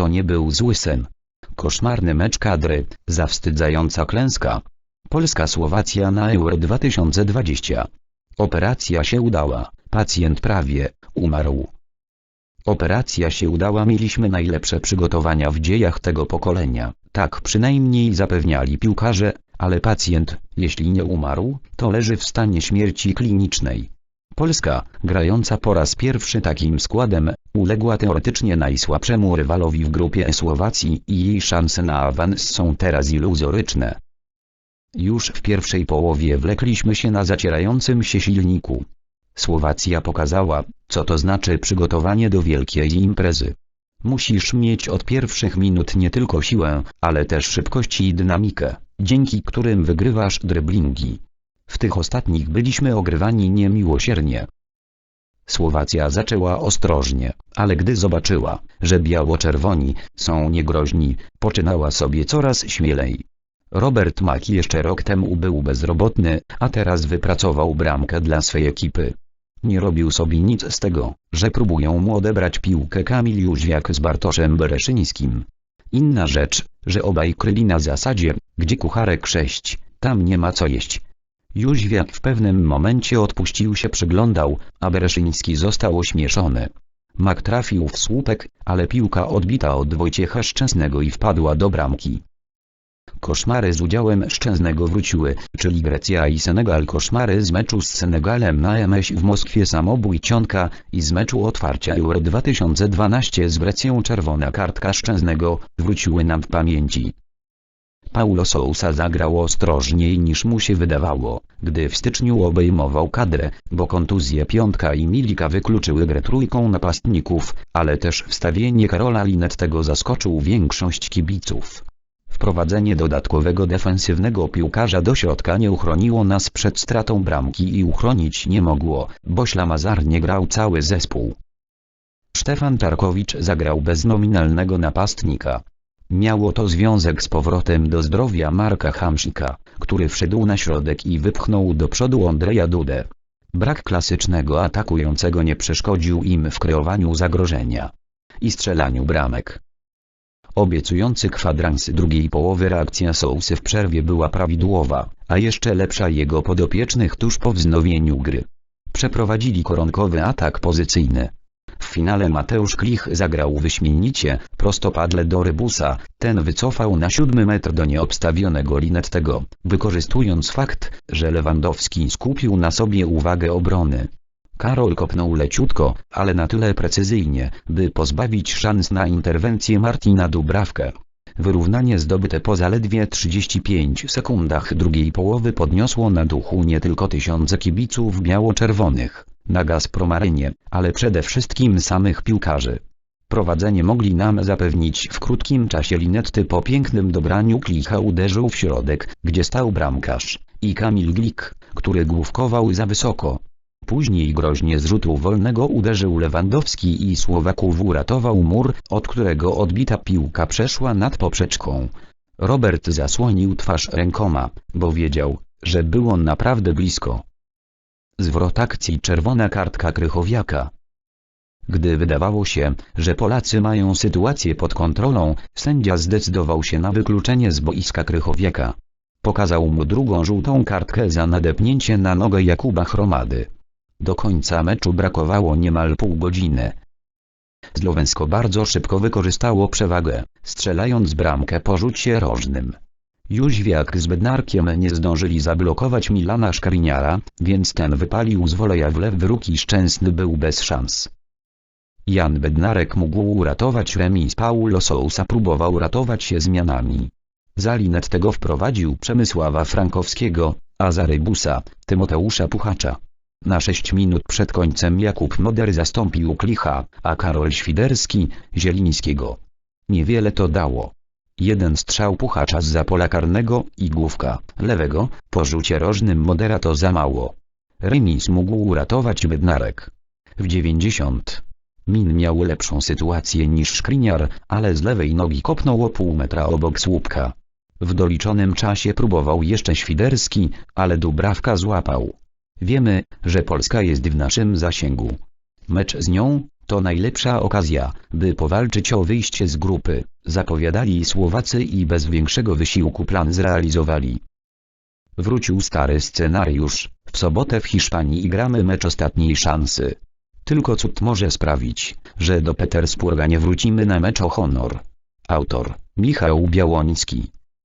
To nie był zły sen. Koszmarny mecz kadry, zawstydzająca klęska. Polska-Słowacja na Euro 2020. Operacja się udała, pacjent prawie umarł. Operacja się udała, mieliśmy najlepsze przygotowania w dziejach tego pokolenia, tak przynajmniej zapewniali piłkarze, ale pacjent, jeśli nie umarł, to leży w stanie śmierci klinicznej. Polska, grająca po raz pierwszy takim składem, uległa teoretycznie najsłabszemu rywalowi w grupie Słowacji i jej szanse na awans są teraz iluzoryczne. Już w pierwszej połowie wlekliśmy się na zacierającym się silniku. Słowacja pokazała, co to znaczy przygotowanie do wielkiej imprezy. Musisz mieć od pierwszych minut nie tylko siłę, ale też szybkość i dynamikę, dzięki którym wygrywasz dryblingi. W tych ostatnich byliśmy ogrywani niemiłosiernie. Słowacja zaczęła ostrożnie, ale gdy zobaczyła, że biało-czerwoni są niegroźni, poczynała sobie coraz śmielej. Robert Maki jeszcze rok temu był bezrobotny, a teraz wypracował bramkę dla swej ekipy. Nie robił sobie nic z tego, że próbują mu odebrać piłkę Kamil Jóźwiak z Bartoszem Bereszyńskim. Inna rzecz, że obaj kryli na zasadzie, gdzie kucharek sześć, tam nie ma co jeść. Jóźwiak w pewnym momencie odpuścił się przyglądał, a Bereszyński został ośmieszony. Mak trafił w słupek, ale piłka odbita od Wojciecha Szczęsnego i wpadła do bramki. Koszmary z udziałem Szczęsnego wróciły, czyli Grecja i Senegal koszmary z meczu z Senegalem na MS w Moskwie samobój Cionka i z meczu otwarcia Euro 2012 z Grecją czerwona kartka Szczęsnego wróciły nam w pamięci. Paulo Sousa zagrał ostrożniej niż mu się wydawało, gdy w styczniu obejmował kadrę, bo kontuzje Piątka i Milika wykluczyły grę trójką napastników, ale też wstawienie Karola Linettego zaskoczył większość kibiców. Wprowadzenie dodatkowego defensywnego piłkarza do środka nie uchroniło nas przed stratą bramki i uchronić nie mogło, bo Ślamazar nie grał cały zespół. Stefan Tarkowicz zagrał bez nominalnego napastnika. Miało to związek z powrotem do zdrowia Marka Hamsika, który wszedł na środek i wypchnął do przodu Andrzeja Dudę. Brak klasycznego atakującego nie przeszkodził im w kreowaniu zagrożenia i strzelaniu bramek. Obiecujący kwadrans drugiej połowy reakcja Sousy w przerwie była prawidłowa, a jeszcze lepsza jego podopiecznych tuż po wznowieniu gry. Przeprowadzili koronkowy atak pozycyjny. W finale Mateusz Klich zagrał wyśmienicie, prostopadle do Rybusa, ten wycofał na siódmy metr do nieobstawionego Linettego, wykorzystując fakt, że Lewandowski skupił na sobie uwagę obrony. Karol kopnął leciutko, ale na tyle precyzyjnie, by pozbawić szans na interwencję Martina Dubrawkę. Wyrównanie zdobyte po zaledwie 35 sekundach drugiej połowy podniosło na duchu nie tylko tysiące kibiców biało-czerwonych, na Gazpromarynie, ale przede wszystkim samych piłkarzy. Prowadzenie mogli nam zapewnić w krótkim czasie Linetty po pięknym dobraniu Klicha uderzył w środek, gdzie stał bramkarz, i Kamil Glik, który główkował za wysoko. Później groźnie z rzutu wolnego uderzył Lewandowski i Słowaków uratował mur, od którego odbita piłka przeszła nad poprzeczką. Robert zasłonił twarz rękoma, bo wiedział, że był on naprawdę blisko. Zwrot akcji czerwona kartka Krychowiaka. Gdy wydawało się, że Polacy mają sytuację pod kontrolą, sędzia zdecydował się na wykluczenie z boiska Krychowiaka. Pokazał mu drugą żółtą kartkę za nadepnięcie na nogę Jakuba Chromady. Do końca meczu brakowało niemal pół godziny. Słowensko bardzo szybko wykorzystało przewagę, strzelając bramkę po rzucie rożnym. Jóźwiak z Bednarkiem nie zdążyli zablokować Milana Szkariniara, więc ten wypalił z woleja w lewy róg i Szczęsny był bez szans. Jan Bednarek mógł uratować remis Paulo Sousa próbował ratować się zmianami. Zalinet tego wprowadził Przemysława Frankowskiego, a za Rybusa, Tymoteusza Puchacza. Na 6 minut przed końcem Jakub Moder zastąpił Klicha, a Karol Świderski, Zielińskiego. Niewiele to dało. Jeden strzał Puchacza z pola karnego i główka, lewego, po rzucie rożnym Modera to za mało. Remis mógł uratować Bednarek. W 90. Min miał lepszą sytuację niż Szkriniar, ale z lewej nogi kopnął o pół metra obok słupka. W doliczonym czasie próbował jeszcze Świderski, ale Dubrawka złapał. Wiemy, że Polska jest w naszym zasięgu. Mecz z nią To najlepsza okazja, by powalczyć o wyjście z grupy, zapowiadali Słowacy i bez większego wysiłku plan zrealizowali. Wrócił stary scenariusz, w sobotę w Hiszpanii gramy mecz ostatniej szansy. Tylko cud może sprawić, że do Petersburga nie wrócimy na mecz o honor. Autor, Michał Białoński